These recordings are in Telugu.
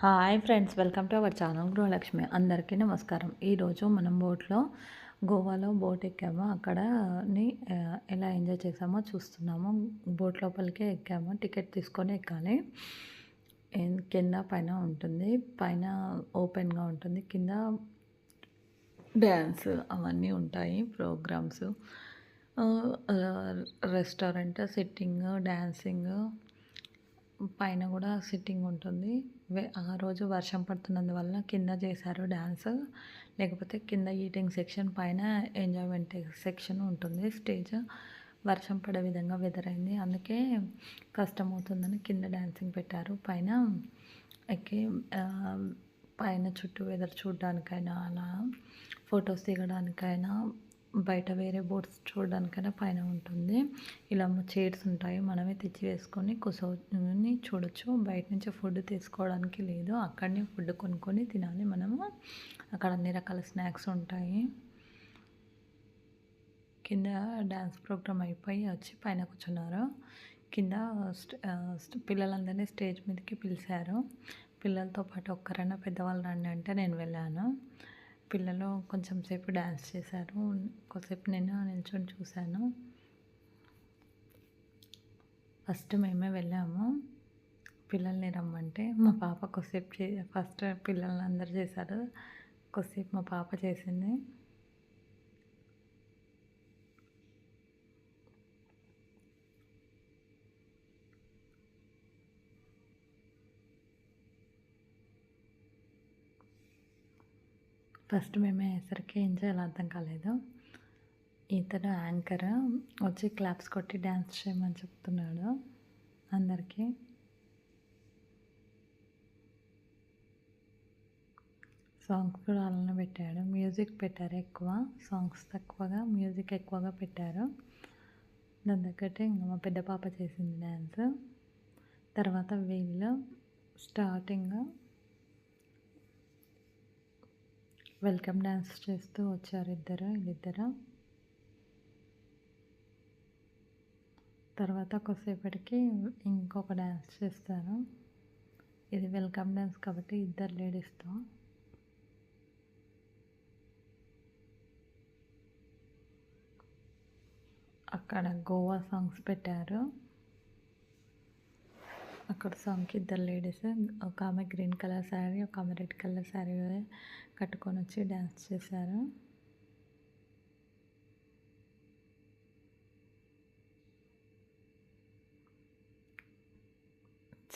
Hi friends welcome to our channel Gruhalakshmi. అందరికీ నమస్కారం. ఈరోజు మనం బోట్లో గోవాలో బోట్ ఎక్కాము. అక్కడని ఎలా ఎంజాయ్ చేసామో చూస్తున్నాము. బోట్ లోపలికి ఎక్కాము. టికెట్ తీసుకొని ఎక్కాలి. కింద పైన ఉంటుంది. పైన ఓపెన్గా ఉంటుంది. కింద డ్యాన్స్ అవన్నీ ఉంటాయి ప్రోగ్రామ్స్. రెస్టారెంట్ సిట్టింగ్ డ్యాన్సింగ్ పైన కూడా సిట్టింగ్ ఉంటుంది. ఆ రోజు వర్షం పడుతున్నందువల్ల కింద చేశారు డ్యాన్స్ లేకపోతే కింద ఈటింగ్ సెక్షన్ పైన ఎంజాయ్మెంట్ సెక్షన్ ఉంటుంది. స్టేజ్ వర్షం పడే విధంగా వెదర్ అయింది. అందుకే కష్టం అవుతుందని కింద డ్యాన్సింగ్ పెట్టారు. పైన ఎక్కి పైన చుట్టూ వెదర్ చూడడానికైనా అలా ఫొటోస్ దిగడానికైనా బయట వేరే బోట్స్ చూడడానికైనా పైన ఉంటుంది. ఇలా చైర్స్ ఉంటాయి. మనమే తెచ్చి వేసుకొని కూర్చొని చూడొచ్చు. బయట నుంచి ఫుడ్ తీసుకోవడానికి లేదు. అక్కడనే ఫుడ్ కొనుక్కొని తినాలి మనము. అక్కడ అన్ని రకాల స్నాక్స్ ఉంటాయి. కింద డ్యాన్స్ ప్రోగ్రామ్ అయిపోయి వచ్చి పైన కూర్చున్నారు. కింద పిల్లలందరినీ స్టేజ్ మీదకి పిలిచారు. పిల్లలతో పాటు ఒక్కరైనా పెద్దవాళ్ళు రండి అంటే నేను వెళ్ళాను. పిల్లలు కొంచెం సేపు డ్యాన్స్ చేశారు. కొద్దిసేపు నేను నిల్చొని చూశాను. ఫస్ట్ మేమే వెళ్ళాము. పిల్లల్ని రమ్మంటే మా పాప కొద్దిసేపు చే ఫస్ట్ పిల్లల్ని అందరు చేశారు. కొద్దిసేపు మా పాప చేసింది. ఫస్ట్ మేము వేసరికి ఏం చేయాలో అర్థం కాలేదు. ఇతను యాంకర్ వచ్చి క్లాప్స్ కొట్టి డ్యాన్స్ చేయమని చెప్తున్నాడు అందరికీ. సాంగ్స్ కూడా అలానే పెట్టాడు. మ్యూజిక్ పెట్టారు ఎక్కువ సాంగ్స్ తక్కువగా మ్యూజిక్ ఎక్కువగా పెట్టారు. దాని తగ్గట్టు ఇంకా మా పెద్ద పాప చేసింది డ్యాన్స్ తర్వాత వీళ్ళు స్టార్టింగ్ వెల్కమ్ డ్యాన్స్ చేస్తూ వచ్చారు ఇద్దరు వీళ్ళిద్దరు. తర్వాత కొద్దిసేపటికి ఇంకొక డ్యాన్స్ చేస్తారు. ఇది వెల్కమ్ డ్యాన్స్ కాబట్టి ఇద్దరు లేడీస్తో. అక్కడ గోవా సాంగ్స్ పెట్టారు. అక్కడ సాంగ్కి ఇద్దరు లేడీస్ ఒక ఆమె గ్రీన్ కలర్ శారీ ఒక ఆమె రెడ్ కలర్ శారీ కట్టుకొని వచ్చి డ్యాన్స్ చేశారు.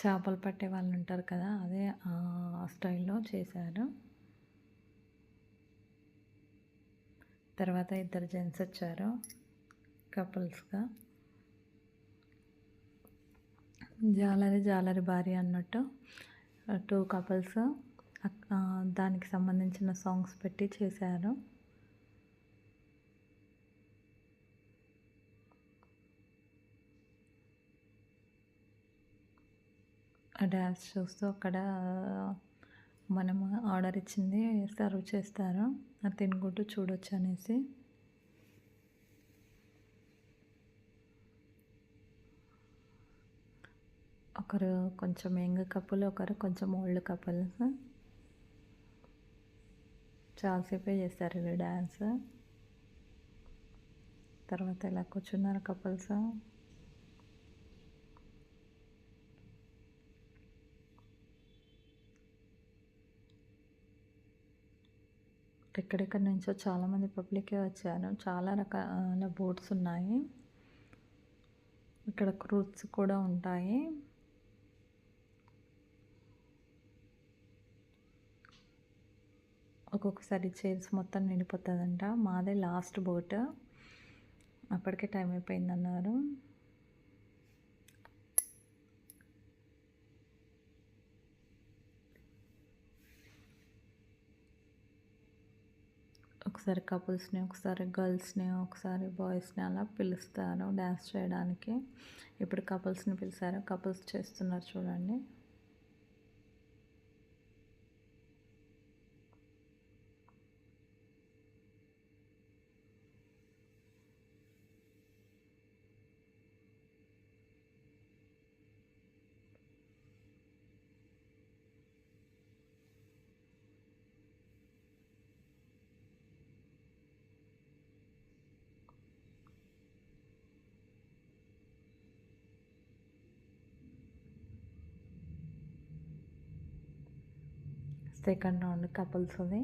చేపలు పట్టే వాళ్ళు ఉంటారు కదా అదే ఆ స్టైల్లో చేశారు. తర్వాత ఇద్దరు జెంట్స్ వచ్చారు కపుల్స్గా. జాలరి జాలరి భార్య అన్నట్టు టూ కపుల్స్ దానికి సంబంధించిన సాంగ్స్ పెట్టి చేశారు. ఆ డ్యాన్స్ చూస్తూ అక్కడ మనము ఆర్డర్ ఇచ్చింది సర్వ్ చేస్తారు. అది తినుకుంటూ చూడొచ్చు అనేసి. ఒకరు కొంచెం యంగ్ కపుల్ ఒకరు కొంచెం ఓల్డ్ కపుల్స్ చాలాసేపే చేస్తారు వీళ్ళు డ్యాన్స్ తర్వాత ఇలా కూర్చున్నారు కపుల్స్. ఎక్కడెక్కడి నుంచో చాలామంది పబ్లికే వచ్చారు. చాలా రకాల బోట్స్ ఉన్నాయి. ఇక్కడ క్రూత్స్ కూడా ఉంటాయి. ఒక్కొక్కసారి చైర్స్ మొత్తం నిండిపోతుందంట. మాదే లాస్ట్ బోట్. అప్పటికే టైం అయిపోయిందన్నారు. ఒకసారి కపుల్స్ని ఒకసారి గర్ల్స్ని ఒకసారి బాయ్స్ని అలా పిలుస్తారు డ్యాన్స్ చేయడానికి. ఇప్పుడు కపుల్స్ని పిలిచారు కపుల్స్ చేస్తున్నారు చూడండి. సెకండ్ రౌండ్ కపుల్స్ది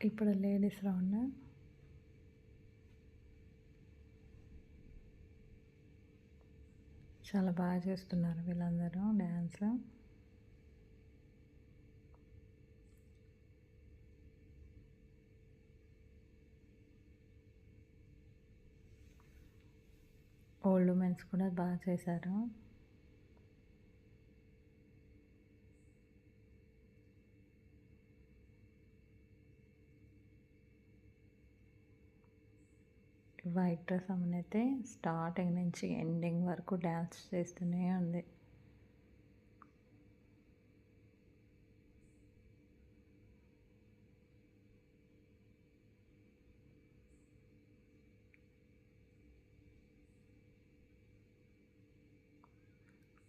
ఇప్పుడు లేడీస్ రౌండ్ చాలా బాగా చేస్తున్నారు వీళ్ళందరూ డ్యాన్స్ ఓల్డ్ ఉమెన్స్ కూడా బాగా చేశారు. వైట్ డ్రెస్ అమ్మనైతే స్టార్టింగ్ నుంచి ఎండింగ్ వరకు డ్యాన్స్ చేస్తూనే ఉంది.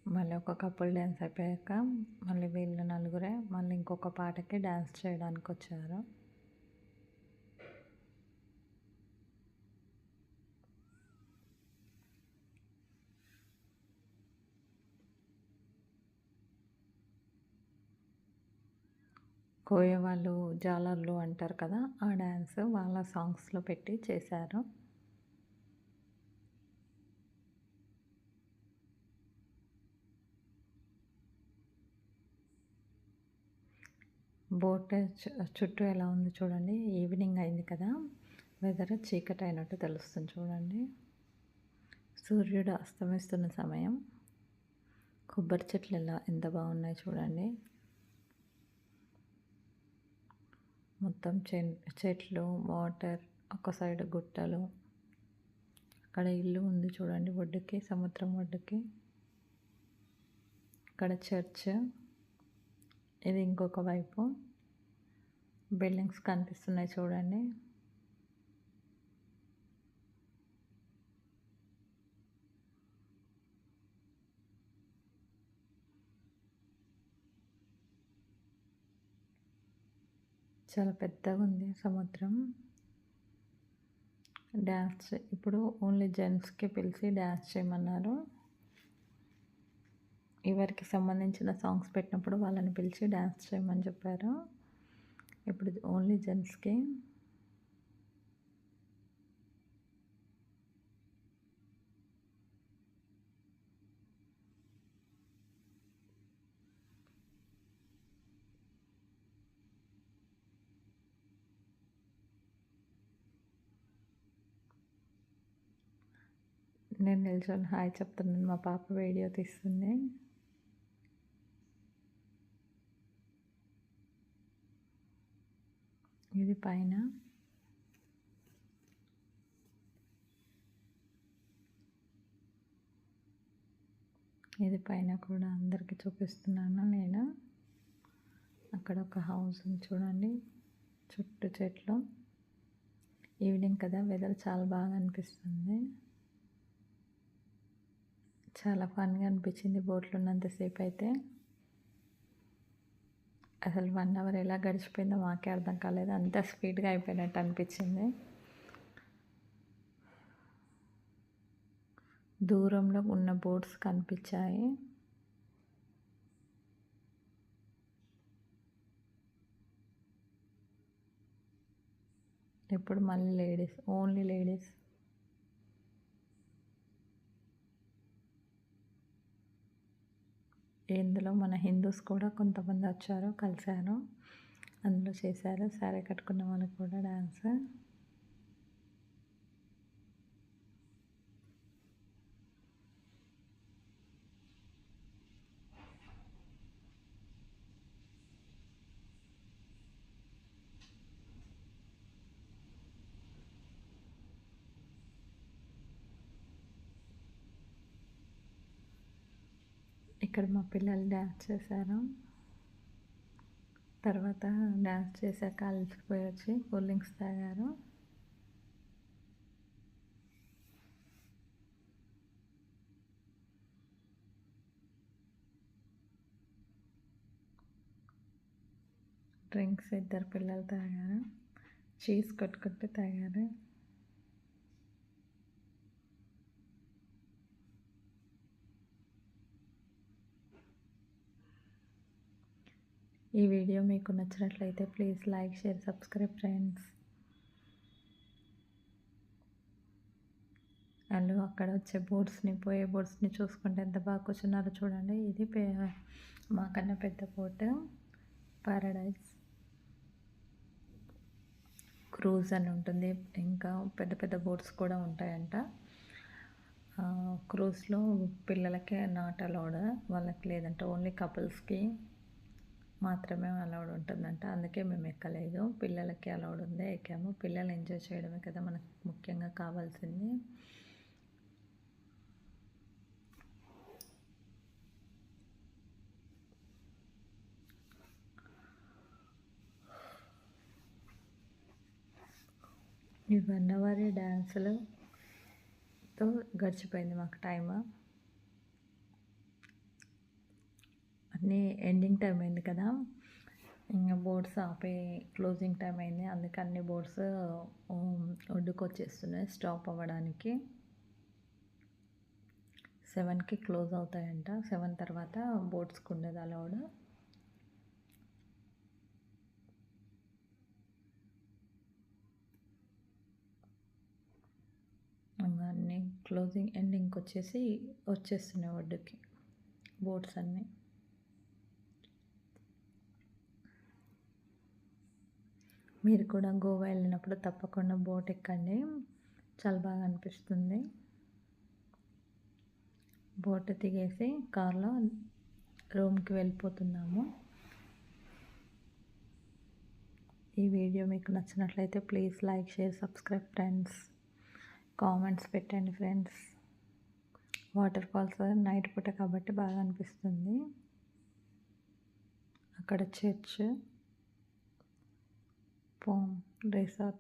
మళ్ళీ ఒక కపుల్ డ్యాన్స్ అయిపోయాక మళ్ళీ వీళ్ళు నలుగురే మళ్ళీ ఇంకొక పాటకి డ్యాన్స్ చేయడానికి వచ్చారు కోయ వాళ్ళు జాలర్లు అంటారు కదా ఆ డ్యాన్స్ వాళ్ళ సాంగ్స్లో పెట్టి చేశారు. బోట్ చుట్టూ ఎలా ఉంది చూడండి. ఈవినింగ్ అయింది కదా. వెదర్ చీకటి అయినట్టు తెలుస్తుంది చూడండి. సూర్యుడు అస్తమిస్తున్న సమయం. కొబ్బరి చెట్లు ఎలా ఎంత బాగున్నాయి చూడండి. మొత్తం చెట్లు వాటర్ ఒక సైడ్ గుట్టలు. అక్కడ ఇల్లు ఉంది చూడండి ఒడ్డుకి సముద్రం ఒడ్డుకి. ఇక్కడ చర్చ్. ఇది ఇంకొక వైపు. బిల్డింగ్స్ కనిపిస్తున్నాయి చూడండి. చాలా పెద్దగా ఉంది సముద్రం. డ్యాన్స్ ఇప్పుడు ఓన్లీ జెంట్స్కి పిలిచి డ్యాన్స్ చేయమన్నారు. ఎవరికి సంబంధించిన సాంగ్స్ పెట్టినప్పుడు వాళ్ళని పిలిచి డ్యాన్స్ చేయమని చెప్పారు. ఇప్పుడు ఓన్లీ జెంట్స్కి నేను నిల్చొని హాయ్ చెప్తున్నాను మా పాప వీడియో తీస్తుంది. ఇది పైన. ఇది పైన కూడా అందరికీ చూపిస్తున్నాను నేను. అక్కడ ఒక హౌస్ చూడండి చుట్టూ చెట్లు. ఈవినింగ్ కదా వెదర్ చాలా బాగా అనిపిస్తుంది. చాలా ఫన్గా అనిపించింది బోట్లో ఉన్నంతసేపు అయితే అసలు వన్ అవర్ ఎలా గడిచిపోయిందో మాకే అర్థం కాలేదు. అంత స్పీడ్గా అయిపోయినట్టు అనిపించింది. దూరంలో ఉన్న బోట్స్ కనిపించాయి. ఇప్పుడు మళ్ళీ లేడీస్ ఓన్లీ లేడీస్. ఇందులో మన హిందూస్ కూడా కొంతమంది వచ్చారు కలిశారు. అందులో చేశారు. శారీ కట్టుకున్న వాళ్ళు కూడా డ్యాన్స్ ఇక్కడ మా పిల్లలు డ్యాన్స్ చేశారు. తర్వాత డ్యాన్స్ చేశాక అలసిపోయి వచ్చి కూల్ డ్రింక్స్ తాగారు. డ్రింక్స్ ఇద్దరు పిల్లలు తాగారు. చీజ్ కొట్టుకుంటూ తాగారు. ఈ వీడియో మీకు నచ్చినట్లయితే please like share subscribe friends. And అక్కడ వచ్చే బోట్స్ని పోయే బోర్డ్స్ని చూసుకుంటే ఎంత బాగా కూర్చున్నారో చూడండి. ఇది పే మాకన్నా పెద్ద బోట్ పారడైజ్ క్రూజ్ అని ఉంటుంది. ఇంకా పెద్ద పెద్ద బోట్స్ కూడా ఉంటాయంట. క్రూజ్లో పిల్లలకే నాట్ అలౌడ్ వాళ్ళకి లేదంటే. ఓన్లీ కపుల్స్కి మాత్రమే అలౌడ్ ఉంటుందంట. అందుకే మేము ఎక్కలేదు. పిల్లలకి అలౌడ్ ఉందే ఎక్కాము. పిల్లలు ఎంజాయ్ చేయడమే కదా మనకు ముఖ్యంగా కావాల్సింది. ఈ వన్ అవర్ డ్యాన్సులతో గడిచిపోయింది మాకు టైమ్ అన్నీ ఎండింగ్ టైం అయింది కదా. ఇంకా బోర్డ్స్ ఆపే క్లోజింగ్ టైం అయింది. అందుకే అన్ని బోర్డ్స్ ఒడ్డుకొచ్చేస్తున్నాయి స్టాప్ అవ్వడానికి. సెవెన్కి క్లోజ్ అవుతాయంట. సెవెన్ తర్వాత బోట్స్కి ఉండదు అలౌడ్ అన్నీ క్లోజింగ్ ఎండింగ్కి వచ్చేసి వచ్చేస్తున్నాయి ఒడ్డుకి. బోట్స్ అన్నీ. మీరు కూడా గోవా వెళ్ళినప్పుడు తప్పకుండా బోట్ ఎక్కండి. చాలా బాగా అనిపిస్తుంది. బోట్ దిగేసి కార్లో రూమ్కి వెళ్ళిపోతున్నాము. ఈ వీడియో మీకు నచ్చినట్లయితే please like share subscribe friends. Comments పెట్టండి ఫ్రెండ్స్. వాటర్ ఫాల్స్ నైట్ పూట కాబట్టి బాగా అనిపిస్తుంది. అక్కడ చర్చ్. Pum, resorte.